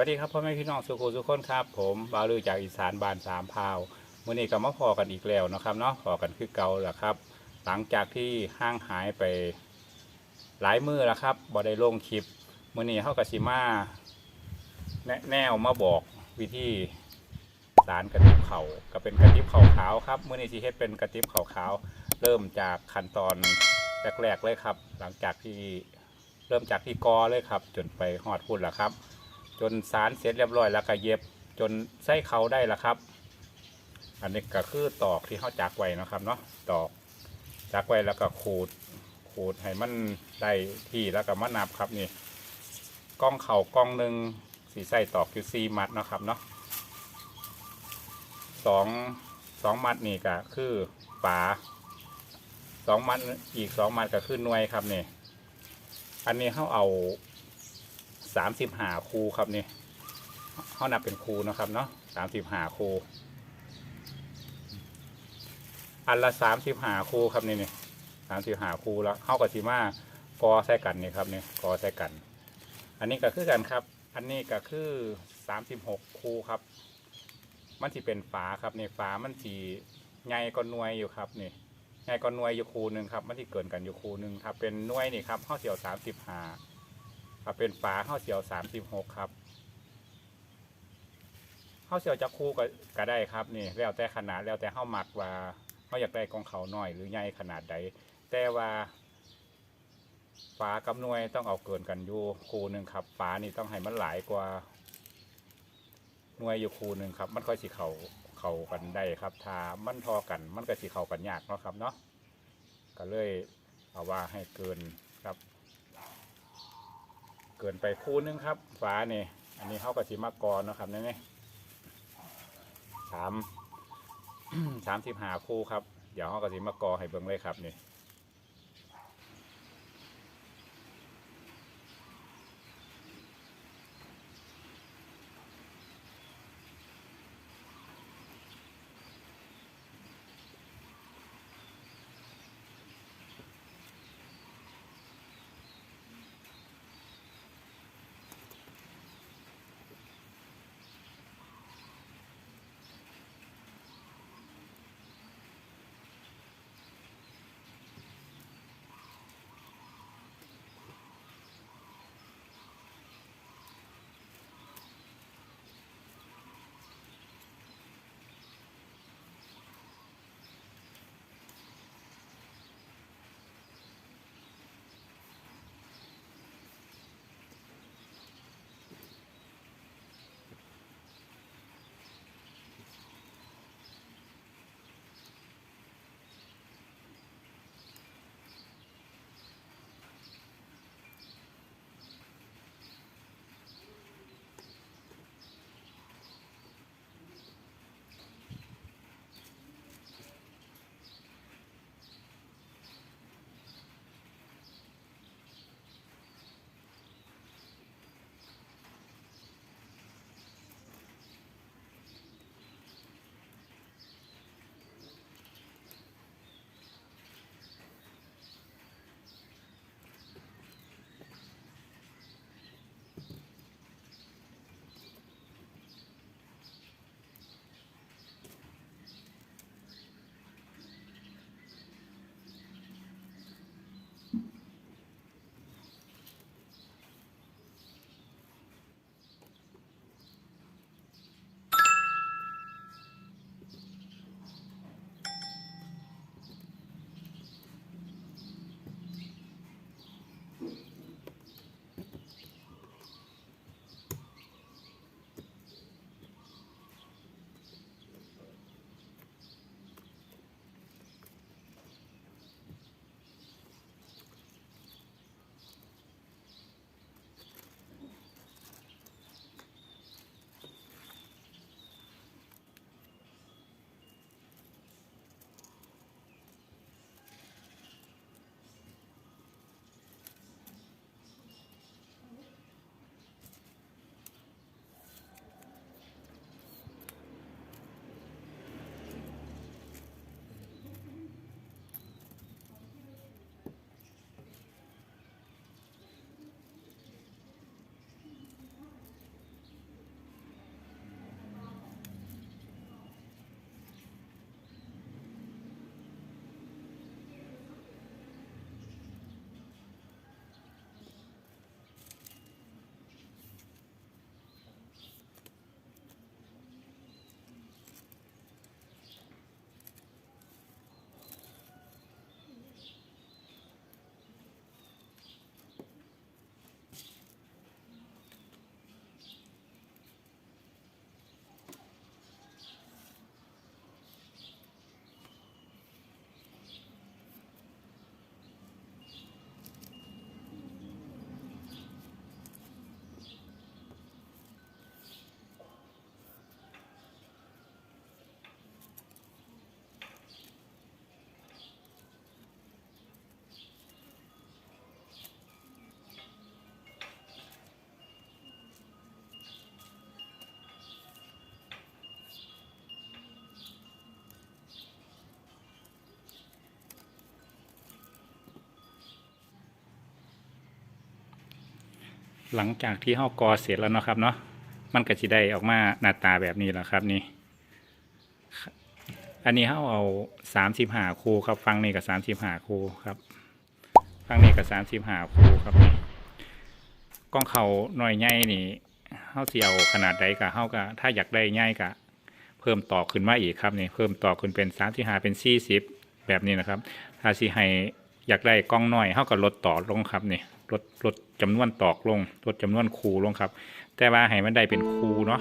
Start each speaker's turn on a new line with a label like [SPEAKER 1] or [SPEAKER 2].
[SPEAKER 1] วัสดีครับพ่อแม่พี่น้องสุขุสุขคนครับผมบาลือจากอีสานบานสามพาวมื่อนี้ก็มาพอกันอีกแล้วนะครับเนาะพอกันคือเก่าแหละครับ หลังจากที่ห้างหายไปหลายมือแล้วครับบ่ได้ลงคลิปมื่อนี้เขากสิมาแนแนวมาบอกวิธีสารกระติบเขาก็เป็นกระติบเข่าขาวครับมื่อนี้ที่เฮ็ดเป็นกระติบเข่าขาวเริ่มจากขั้นตอนแรกๆเลยครับ หลังจากที่เริ่มจากที่กอเลยครับ จนไปหอดพุ่นแล้วครับ จนสารเสร็จเรียบร้อยแล้วก็เย็บจนไส้เขาได้ล้วครับ อันนี้ก็คือตอกที่เขาจักไว้นะครับเนาะตอกจักไว้แล้วก็ขูด ขูดให้มันได้ที่แล้วก็มานับครับนี่กล้องเข่ากล้องหนึ่งสีใส่ตอกอยู่ซีมัดนะครับเนาะสองสองมัดนี่ก็คือฝาสองมัดอีกสองมัดก็คือหน่วยครับนี่อันนี้เขาเอา สามสิบหาคูครับนี่เขานับเป็นคูนะครับเนาะสามสิบหาคูอันละสามสิบหาคูครับนี่นี่สามสิบหาคูแล้วเข้ากับสีมากอใส่กันนี่ครับนี่กอใส่กัน อันนี้ก็คือกันครับ อันนี้ก็คือสามสิบหกคูครับ มันที่เป็นฝาครับนี่ฝามันสีใหญ่ก็นวยอยู่ครับนี่ใหญ่ก็นวยอยู่คูหนึ่งครับ มันที่เกินกันอยู่คูหนึ่งครับเป็นนวยนี่ครับข้าเสียวสามสิบหา ถ้าเป็นฝาข้าวเสียวสามสิบหกครับข้าวเสียวจะคู่ก็ก็ได้ครับนี่แล้วแต่ขนาดแล้วแต่ข้าวหมักว่าเขาอยากได้ของเขาหน่อยหรือใหญ่ขนาดใดแต่ว่าฝากับหน่วยต้องเอาเกินกันอยู่คู่หนึ่งครับฝานี่ต้องให้มันหลายกว่าหน่วยอยู่คู่หนึ่งครับ มันค่อยสิเขาเขากันได้ครับถ้ามันทอกันมันก็สิเขากันยากเนาะครับเนาะก็เลยเอาว่าให้เกินครับ เกินไปคู่นึงครับฝานี่อันนี้เขากับสีมากรเนาะครับนี่นี่สามสามสิบห้าคู่ครับ เดี๋ยวเขากับสีมากรให้เบิ่งเลยครับนี่ หลังจากที่เฮากอเสร็จแล้วเนาะครับเนาะมันก็สิได้ออกมาหน้าตาแบบนี้แหละครับนี่ อันนี้เฮาเอาสามสิบห้าคูครับฟังนี่กับสามสิบห้าคูครับฟังนี่กับสามสิบห้าคูครับกล้องเขาหน่อยใหญ่นี่เฮาสิเอาขนาดใดก็เฮาก็ถ้าอยากได้ใหญ่ก็เพิ่มต่อขึ้นมาอีกครับนี่เพิ่มต่อขึ้นเป็นสามสิบห้าเป็นสี่สิบแบบนี้นะครับ ถ้าสิให้ อยากได้กล้องน้อยเฮากับลดต่อลงครับนี่ลดลดจำนวนตอกลงลดจำนวนคูลงครับ แต่ว่าให้มันได้เป็นคูเนาะ